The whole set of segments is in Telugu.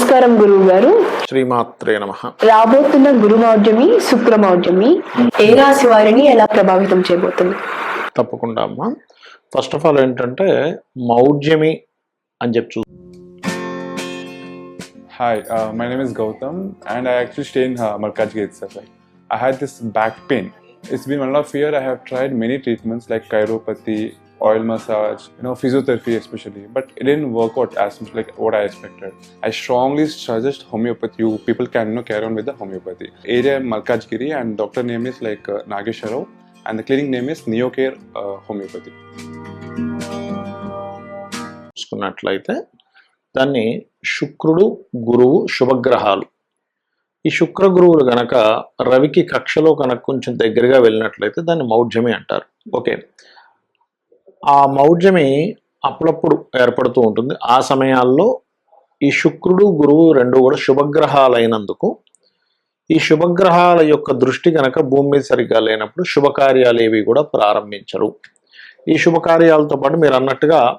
నమస్కారం గురువు గారు శ్రీమాత్రే నమ. రాబోతున్న గురుమౌఢ్యమి శుక్రమౌఢ్యమి ఏ రాశి వారిని ఎలా ప్రభావితం చేయబోతుంది? తప్పకుండా అమ్మ. ఫస్ట్ ఆఫ్ ఆల్ ఏంటంటే మౌఢ్యమి అని చెప్పి చూ hi my name is Gautam and I actually stay in Markaz gate sir I had this back pain it's been one of year I have tried many treatments like chiropathy oil massage, you know, physiotherapy especially, but it didn't work out as much like what I expected. I strongly suggest homeopathy. You people can you know carry on with the homeopathy. Area Malkajgiri and doctor name is like uh, Nagesharov, and the clinic name is Neocare uh, Homeopathy. చూసుకున్నట్లయితే దాన్ని శుక్రుడు గురువు శుభగ్రహాలు ఈ శుక్ర గురువులు గనక రవికి కక్షలో కనుక కొంచెం దగ్గరగా వెళ్ళినట్లయితే దాన్ని మౌఢ్యమి అంటారు ఓకే ఆ మౌఢ్యమే అప్పుడప్పుడు ఏర్పడుతూ ఉంటుంది. ఆ సమయాల్లో ఈ శుక్రుడు గురువు రెండు కూడా శుభగ్రహాలైనందుకు ఈ శుభగ్రహాల యొక్క దృష్టి కనుక భూమి మీద సరిగ్గా లేనప్పుడు శుభకార్యాలు ఏవి కూడా ప్రారంభించరు. ఈ శుభకార్యాలతో పాటు మీరు అన్నట్టుగా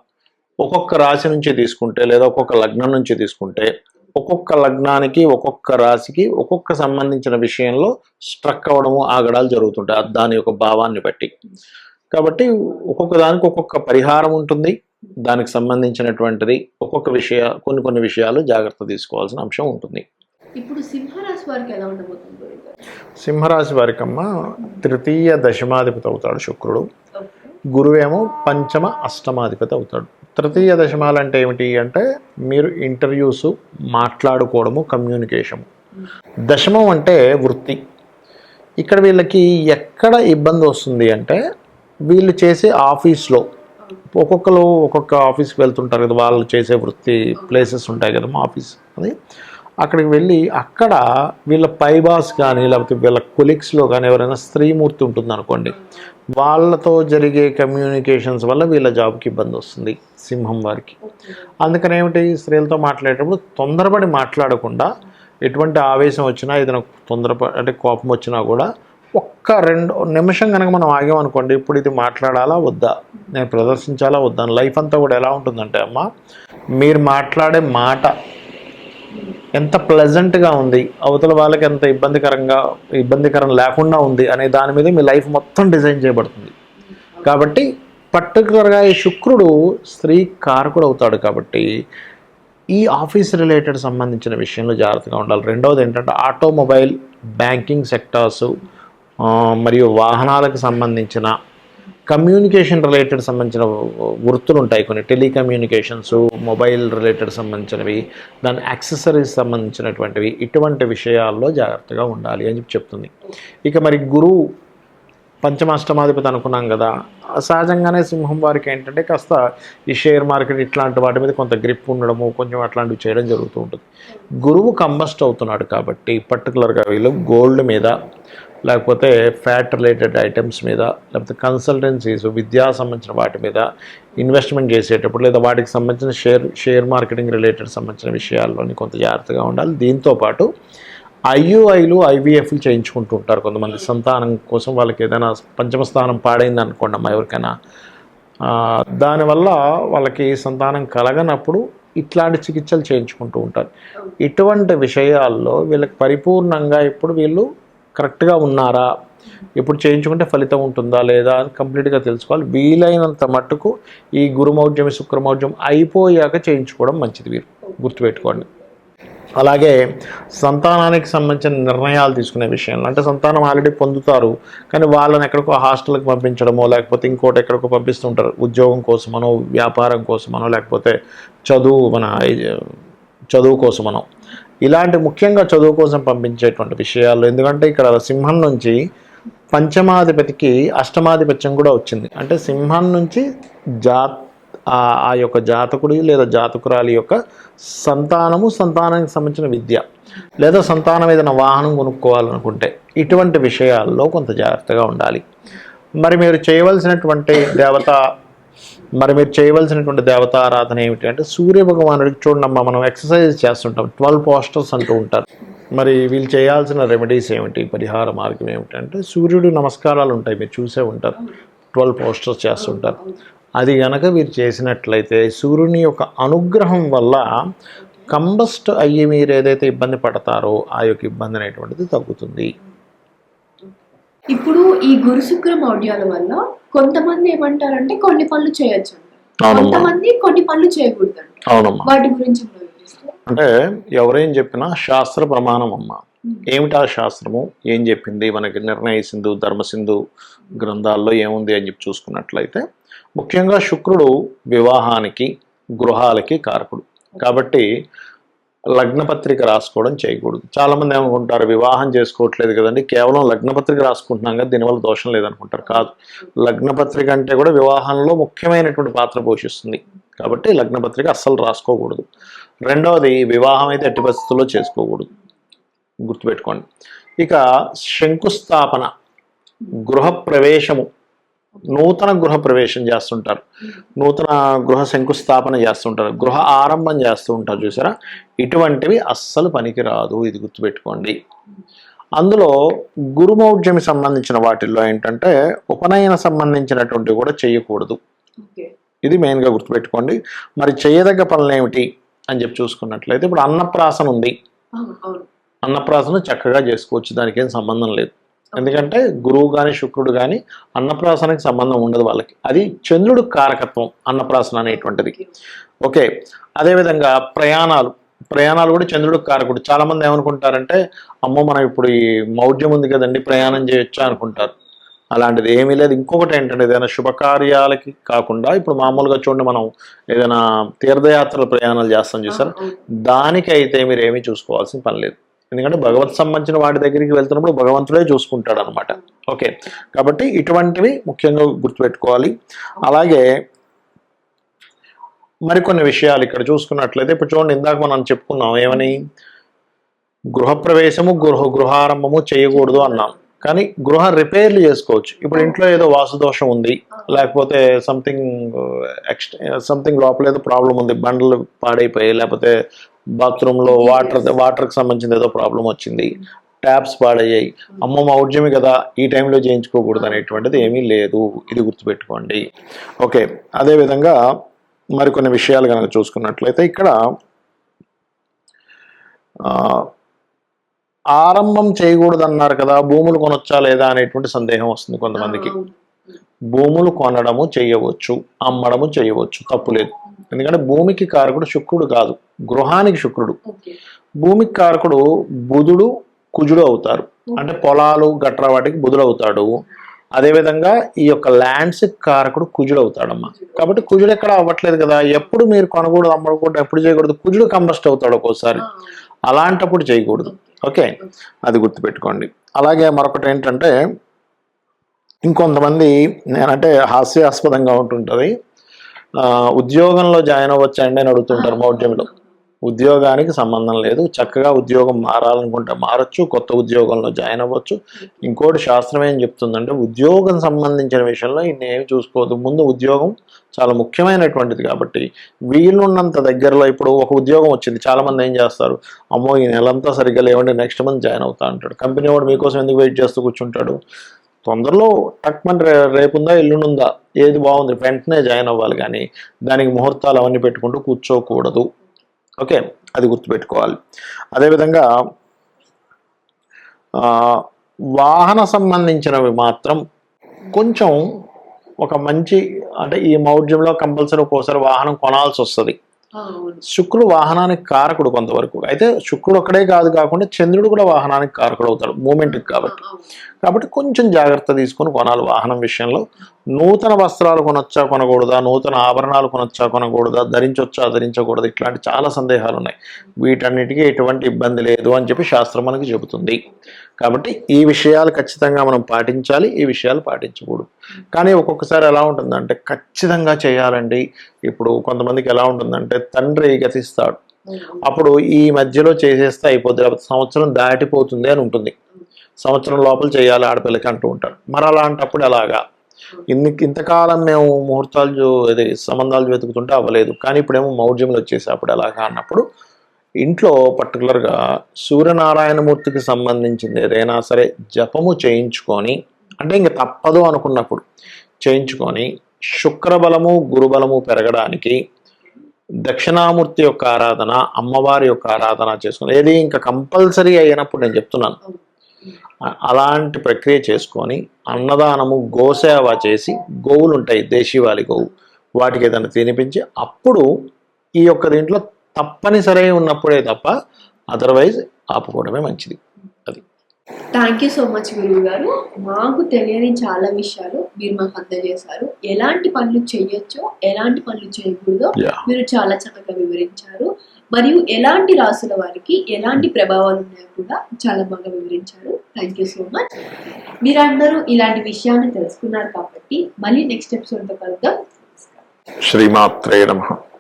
ఒక్కొక్క రాశి నుంచి తీసుకుంటే లేదా ఒక్కొక్క లగ్నం నుంచి తీసుకుంటే ఒక్కొక్క లగ్నానికి ఒక్కొక్క రాశికి ఒక్కొక్క సంబంధించిన విషయంలో స్ట్రక్ అవ్వడము ఆగడాలు జరుగుతుంటాయి. అది దాని యొక్క భావాన్ని బట్టి. కాబట్టి ఒక్కొక్క దానికి ఒక్కొక్క పరిహారం ఉంటుంది. దానికి సంబంధించినటువంటిది ఒక్కొక్క విషయ కొన్ని కొన్ని విషయాలు జాగ్రత్త తీసుకోవాల్సిన అంశం ఉంటుంది. ఇప్పుడు సింహరాశి వారికి ఎలా ఉండబోతుంది? సింహరాశి వారికమ్మ తృతీయ దశమాధిపతి అవుతాడు శుక్రుడు. గురువేమో పంచమ అష్టమాధిపతి అవుతాడు. తృతీయ దశమాలు అంటే ఏమిటి అంటే మీరు ఇంటర్వ్యూస్ మాట్లాడుకోవడము కమ్యూనికేషన్ దశమం అంటే వృత్తి. ఇక్కడ వీళ్ళకి ఎక్కడ ఇబ్బంది వస్తుంది అంటే వీళ్ళు చేసే ఆఫీస్లో ఒక్కొక్కరు ఒక్కొక్క ఆఫీస్కి వెళ్తుంటారు కదా వాళ్ళు చేసే వృత్తి ప్లేసెస్ ఉంటాయి కదా మా ఆఫీస్ అది. అక్కడికి వెళ్ళి అక్కడ వీళ్ళ పైబాస్ కానీ లేకపోతే వీళ్ళ కొలీగ్స్లో కానీ ఎవరైనా స్త్రీమూర్తి ఉంటుంది అనుకోండి వాళ్ళతో జరిగే కమ్యూనికేషన్స్ వల్ల వీళ్ళ జాబ్కి ఇబ్బంది వస్తుంది సింహం వారికి. అందుకని ఏమిటి? స్త్రీలతో మాట్లాడేటప్పుడు తొందరపడి మాట్లాడకుండా ఎటువంటి ఆవేశం వచ్చినా ఏదైనా తొందరపడి అంటే కోపం వచ్చినా కూడా ఒక్క రెండు నిమిషం కనుక మనం ఆగామనుకోండి ఇప్పుడు ఇది మాట్లాడాలా వద్దా? నేను ప్రదర్శించాలా వద్దా? లైఫ్ అంతా కూడా ఎలా ఉంటుందంటే అమ్మ మీరు మాట్లాడే మాట ఎంత ప్లెజెంట్గా ఉంది అవతల వాళ్ళకి ఎంత ఇబ్బందికరంగా ఇబ్బందికరం లేకుండా ఉంది అనే దాని మీద మీ లైఫ్ మొత్తం డిజైన్ చేయబడుతుంది. కాబట్టి పర్టికులర్గా ఈ శుక్రుడు స్త్రీ కారకుడు అవుతాడు కాబట్టి ఈ ఆఫీస్ రిలేటెడ్ సంబంధించిన విషయంలో జాగ్రత్తగా ఉండాలి. రెండవది ఏంటంటే ఆటోమొబైల్ బ్యాంకింగ్ సెక్టార్సు మరియు వాహనాలకు సంబంధించిన కమ్యూనికేషన్ రిలేటెడ్ సంబంధించిన వృత్తులు ఉంటాయి కొన్ని టెలికమ్యూనికేషన్స్ మొబైల్ రిలేటెడ్ సంబంధించినవి దాని యాక్సెసరీస్ సంబంధించినటువంటివి ఇటువంటి విషయాల్లో జాగ్రత్తగా ఉండాలి అని చెప్పి చెప్తుంది. ఇక మరి గురువు పంచమాష్టమాధిపతి అనుకున్నాం కదా సహజంగానే సింహం వారికి ఏంటంటే కాస్త ఈ షేర్ మార్కెట్ ఇట్లాంటి వాటి మీద కొంత గ్రిప్ ఉండడము కొంచెం అట్లాంటివి చేయడం జరుగుతూ ఉంటుంది. గురువు కంబస్ట్ అవుతున్నాడు కాబట్టి పర్టికులర్గా వీళ్ళు గోల్డ్ మీద లేకపోతే ఫ్యాట్ రిలేటెడ్ ఐటమ్స్ మీద లేకపోతే కన్సల్టెన్సీస్ విద్యా సంబంధించిన వాటి మీద ఇన్వెస్ట్మెంట్ చేసేటప్పుడు లేదా వాటికి సంబంధించిన షేర్ షేర్ మార్కెటింగ్ రిలేటెడ్ సంబంధించిన విషయాల్లోని కొంత జాగ్రత్తగా ఉండాలి. దీంతోపాటు ఐయుఐలు ఐవీఎఫ్లు చేయించుకుంటూ ఉంటారు కొంతమంది. సంతానం కోసం వాళ్ళకి ఏదైనా పంచమ స్థానం పాడైంది అనుకోండి అమ్మా ఎవరికైనా. దానివల్ల వాళ్ళకి సంతానం కలగనప్పుడు ఇట్లాంటి చికిత్సలు చేయించుకుంటూ ఉంటారు. ఇటువంటి విషయాల్లో వీళ్ళకి పరిపూర్ణంగా ఇప్పుడు వీళ్ళు కరెక్ట్గా ఉన్నారా? ఇప్పుడు చేయించుకుంటే ఫలితం ఉంటుందా లేదా అని కంప్లీట్గా తెలుసుకోవాలి. వీలైనంత మట్టుకు ఈ గురుమౌఢ్యం శుక్రమౌఢ్యం అయిపోయాక చేయించుకోవడం మంచిది మీరు. గుర్తుపెట్టుకోండి. అలాగే సంతానానికి సంబంధించిన నిర్ణయాలు తీసుకునే విషయంలో అంటే సంతానం ఆల్రెడీ పొందుతారు కానీ వాళ్ళని ఎక్కడికో హాస్టల్కి పంపించడమో లేకపోతే ఇంకోటి ఎక్కడికో పంపిస్తుంటారు ఉద్యోగం కోసమనో వ్యాపారం కోసమనో లేకపోతే చదువు మన చదువు కోసమనో ఇలాంటి ముఖ్యంగా చదువు కోసం పంపించేటువంటి విషయాలు ఎందుకంటే ఇక్కడ సింహం నుంచి పంచమాధిపతికి అష్టమాధిపత్యం కూడా వచ్చింది. అంటే సింహం నుంచి జా ఆ- ఆ యొక్క జాతకుడి లేదా జాతకురాలి యొక్క సంతానము సంతానానికి సంబంధించిన విద్య లేదా సంతానం ఏదైనా వాహనం కొనుక్కోవాలనుకుంటే ఇటువంటి విషయాల్లో కొంత జాగ్రత్తగా ఉండాలి. మరి మీరు చేయవలసినటువంటి దేవత మరి మీరు చేయవలసినటువంటి దేవత ఆరాధన ఏమిటి అంటే సూర్య భగవానుడికి చూడమ్మా మనం ఎక్సర్సైజ్ చేస్తుంటాం. ట్వెల్వ్ పోస్టర్స్ అంటూ ఉంటారు. మరి వీళ్ళు చేయాల్సిన రెమెడీస్ ఏమిటి? పరిహార మార్గం ఏమిటంటే సూర్యుడు నమస్కారాలు ఉంటాయి. మీరు చూసే ఉంటారు. ట్వెల్వ్ పోస్టర్స్ చేస్తుంటారు. అది గనక వీరు చేసినట్లయితే సూర్యుని యొక్క అనుగ్రహం వల్ల కంబస్ట్ అయ్యి మీరు ఏదైతే ఇబ్బంది పడతారో ఆ యొక్క ఇబ్బంది అనేటువంటిది తగ్గుతుంది. ఇప్పుడు ఈ గురు శుక్ర మౌఢ్యాల వల్ల కొంతమంది ఏమంటారంటే కొన్ని పనులు చేయొచ్చు కొంతమంది కొన్ని పనులు చేయకూడదు వాటి గురించి? అంటే ఎవరేం చెప్పినా శాస్త్ర ప్రమాణం అమ్మ. ఏమిటా శాస్త్రము? ఏం చెప్పింది? మనకి నిర్ణయ సింధు ధర్మసింధు గ్రంథాల్లో ఏముంది అని చెప్పి చూసుకున్నట్లయితే ముఖ్యంగా శుక్రుడు వివాహానికి గృహాలకి కారకుడు. కాబట్టి లగ్నపత్రిక రాసుకోవడం చేయకూడదు. చాలామంది ఏమనుకుంటారు వివాహం చేసుకోవట్లేదు కదండి కేవలం లగ్నపత్రిక రాసుకుంటున్నాం కదా దీనివల్ల దోషం లేదనుకుంటారు. కాదు. లగ్నపత్రిక అంటే కూడా వివాహంలో ముఖ్యమైనటువంటి పాత్ర పోషిస్తుంది. కాబట్టి లగ్నపత్రిక అస్సలు రాసుకోకూడదు. రెండవది వివాహం అయితే ఎట్టి పరిస్థితుల్లో చేసుకోకూడదు. గుర్తుపెట్టుకోండి. ఇక శంకుస్థాపన గృహ ప్రవేశము నూతన గృహ ప్రవేశం చేస్తుంటారు. నూతన గృహ శంకుస్థాపన చేస్తుంటారు. గృహ ఆరంభం చేస్తూ ఉంటారు చూసారా? ఇటువంటివి అస్సలు పనికిరాదు ఇది గుర్తుపెట్టుకోండి. అందులో గురుమౌఢ్యమి సంబంధించిన వాటిల్లో ఏంటంటే ఉపనయన సంబంధించినటువంటివి కూడా చేయకూడదు. ఇది మెయిన్గా గుర్తుపెట్టుకోండి. మరి చేయదగ్గ పనులు ఏమిటి అని చెప్పి చూసుకున్నట్లయితే ఇప్పుడు అన్నప్రాసన ఉంది. అన్నప్రాసన చక్కగా చేసుకోవచ్చు దానికి ఏం సంబంధం లేదు. ఎందుకంటే గురువు కానీ శుక్రుడు కానీ అన్నప్రాసనకి సంబంధం ఉండదు వాళ్ళకి. అది చంద్రుడు కారకత్వం అన్నప్రాసన అనేటువంటిది. ఓకే. అదేవిధంగా ప్రయాణాలు. ప్రయాణాలు కూడా చంద్రుడు కారకుడు చాలా మంది ఏమనుకుంటారంటే అమ్మో మనం ఇప్పుడు ఈ మౌఢ్యం ఉంది కదండి ప్రయాణం చేయొచ్చా అనుకుంటారు. అలాంటిది ఏమీ లేదు. ఇంకొకటి ఏంటంటే ఏదైనా శుభకార్యాలకి కాకుండా ఇప్పుడు మామూలుగా చూడండి మనం ఏదైనా తీర్థయాత్రల ప్రయాణాలు చేస్తాం చూసారా. దానికైతే మీరు ఏమీ చూసుకోవాల్సిన పని లేదు. ఎందుకంటే భగవత్ సంబంధించిన వాటి దగ్గరికి వెళ్తున్నప్పుడు భగవంతుడే చూసుకుంటాడు అనమాట ఓకే. కాబట్టి ఇటువంటివి ముఖ్యంగా గుర్తుపెట్టుకోవాలి. అలాగే మరికొన్ని విషయాలు ఇక్కడ చూసుకున్నట్లయితే ఇప్పుడు చూడండి ఇందాక మనం చెప్పుకున్నాం ఏమని? గృహప్రవేశము గృహ గృహారంభము చేయకూడదు అన్నాం. కానీ గృహ రిపేర్లు చేసుకోవచ్చు. ఇప్పుడు ఇంట్లో ఏదో వాసుదోషం ఉంది లేకపోతే సంథింగ్ ఎక్స్ట్రా సంథింగ్ లోపల ఏదో ప్రాబ్లం ఉంది బండలు పాడైపోయాయి లేకపోతే బాత్రూంలో వాటర్ వాటర్కి సంబంధించిన ఏదో ప్రాబ్లం వచ్చింది ట్యాప్స్ పాడయ్యాయి. అమ్మ మా కదా ఈ టైంలో చేయించుకోకూడదు అనేటువంటిది ఏమీ లేదు. ఇది గుర్తుపెట్టుకోండి. ఓకే అదేవిధంగా మరికొన్ని విషయాలు కనుక చూసుకున్నట్లయితే ఇక్కడ ఆ, ఆరంభం చేయకూడదు అన్నారు కదా భూములు కొనొచ్చా లేదా అనేటువంటి సందేహం వస్తుంది కొంతమందికి. భూములు కొనడము చేయవచ్చు అమ్మడము చేయవచ్చు తప్పు లేదు. ఎందుకంటే భూమికి కారకుడు శుక్రుడు కాదు గృహానికి శుక్రుడు. భూమికి కారకుడు బుధుడు కుజుడు అవుతారు. అంటే పొలాలు గట్రా వాటికి బుధుడు అవుతాడు. అదేవిధంగా ఈ యొక్క ల్యాండ్స్ కారకుడు కుజుడు అవుతాడమ్మా కాబట్టి కుజుడు ఎక్కడ అవ్వట్లేదు కదా. ఎప్పుడు మీరు కొనకూడదు అమ్మకూడదు ఎప్పుడు చేయకూడదు కుజుడు కంబస్ట్ అవుతాడు ఒక్కోసారి. అలాంటప్పుడు చేయకూడదు. ఓకే? అది గుర్తుపెట్టుకోండి. అలాగే మరొకటి ఏంటంటే ఇంకొంతమంది నేనంటే హాస్యాస్పదంగా ఉంటుంటుంది. ఉద్యోగంలో జాయిన్ అవ్వచ్చండి అని అడుగుతుంటారు మౌఢ్యంలో ఉద్యోగానికి సంబంధం లేదు. చక్కగా ఉద్యోగం మారాలనుకుంటే మారచ్చు కొత్త ఉద్యోగంలో జాయిన్ అవ్వచ్చు. ఇంకోటి శాస్త్రం ఏం చెప్తుందంటే ఉద్యోగం సంబంధించిన విషయంలో ఇన్నేమి చూసుకోవద్దు. ముందు ఉద్యోగం చాలా ముఖ్యమైనటువంటిది కాబట్టి వీలున్నంత దగ్గరలో ఇప్పుడు ఒక ఉద్యోగం వచ్చింది. చాలామంది ఏం చేస్తారు? అమ్మో ఈ నెలంతా సరిగ్గా లేవండి నెక్స్ట్ మంత్ జాయిన్ అవుతా అంటాడు. కంపెనీ వాడు మీకోసం ఎందుకు వెయిట్ చేస్తూ కూర్చుంటాడు? తొందరలో టక్మన్ రేపుందా ఎల్లుండుందా? ఏది బాగుంది? వెంటనే జాయిన్ అవ్వాలి కానీ దానికి ముహూర్తాలు అవన్నీ పెట్టుకుంటూ కూర్చోకూడదు. ఓకే అది గుర్తుపెట్టుకోవాలి. అదేవిధంగా ఆ, వాహన సంబంధించినవి మాత్రం కొంచెం ఒక మంచి అంటే ఈ మౌఢ్యంలో కంపల్సరీ ఒక్కోసారి వాహనం కొనాల్సి వస్తుంది శుక్రుడు వాహనానికి కారకుడు కొంతవరకు. అయితే శుక్రుడు ఒక్కడే కాదు కాకుండా చంద్రుడు కూడా వాహనానికి కారకుడు అవుతాడు మూమెంట్కి కాబట్టి. కాబట్టి కొంచెం జాగ్రత్త తీసుకొని కొనాలి వాహనం విషయంలో. నూతన వస్త్రాలు కొనొచ్చా కొనకూడదా? నూతన ఆభరణాలు కొనొచ్చా కొనకూడదా? ధరించొచ్చా ధరించకూడదు? ఇట్లాంటి చాలా సందేహాలు ఉన్నాయి వీటన్నిటికీ ఎటువంటి ఇబ్బంది లేదు అని చెప్పి శాస్త్రం మనకి చెబుతుంది. కాబట్టి ఈ విషయాలు ఖచ్చితంగా మనం పాటించాలి ఈ విషయాలు పాటించకూడదు. కానీ ఒక్కొక్కసారి ఎలా ఉంటుందంటే ఖచ్చితంగా చేయాలండి. ఇప్పుడు కొంతమందికి ఎలా ఉంటుందంటే తండ్రి గతిస్తాడు. అప్పుడు ఈ మధ్యలో చేసేస్తే అయిపోద్ది లేకపోతే సంవత్సరం దాటిపోతుంది అని ఉంటుంది. సంవత్సరం లోపల చేయాలి ఆడపిల్లకి అంటూ ఉంటారు మరి అలాంటప్పుడు ఎలాగా? ఇన్ని ఇంతకాలం మేము ముహూర్తాలు ఇది సంబంధాలు వెతుకుతుంటే అవ్వలేదు. కానీ ఇప్పుడేమో మౌఢ్యములు వచ్చేసి అప్పుడు ఎలాగా అన్నప్పుడు ఇంట్లో పర్టికులర్గా సూర్యనారాయణమూర్తికి సంబంధించింది ఏదైనా సరే జపము చేయించుకొని అంటే ఇంక తప్పదు అనుకున్నప్పుడు చేయించుకొని శుక్రబలము గురుబలము పెరగడానికి దక్షిణామూర్తి యొక్క ఆరాధన అమ్మవారి యొక్క ఆరాధన చేసుకుని ఏది ఇంకా కంపల్సరీ అయినప్పుడు నేను చెప్తున్నాను. అలాంటి ప్రక్రియ చేసుకొని అన్నదానము గోసేవ చేసి గోవులు ఉంటాయి దేశీవాలి గోవు వాటికి ఏదైనా తినిపించి అప్పుడు ఈ యొక్క దీంట్లో తప్పనిసరి ఉన్నప్పుడే తప్ప అదర్వైజ్ ఆపుకోవడమే మంచిది అది. థ్యాంక్ యూ సో మచ్ గురువు గారు. మాకు తెలియని చాలా విషయాలు మీరు మాకు అందజేశారు. ఎలాంటి పనులు చేయొచ్చో ఎలాంటి పనులు చేయకూడదో. మీరు చాలా చక్కగా వివరించారు. మరియు ఎలాంటి రాసుల వారికి ఎలాంటి ప్రభావాలు ఉన్నాయో కూడా చాలా బాగా వివరించారు. థ్యాంక్ యూ సో మచ్ మీరందరూ ఇలాంటి విషయాన్ని తెలుసుకున్నారు కాబట్టి మళ్ళీ నెక్స్ట్ ఎపిసోడ్తో కలుద్దాం. శ్రీమాత్రే నమః.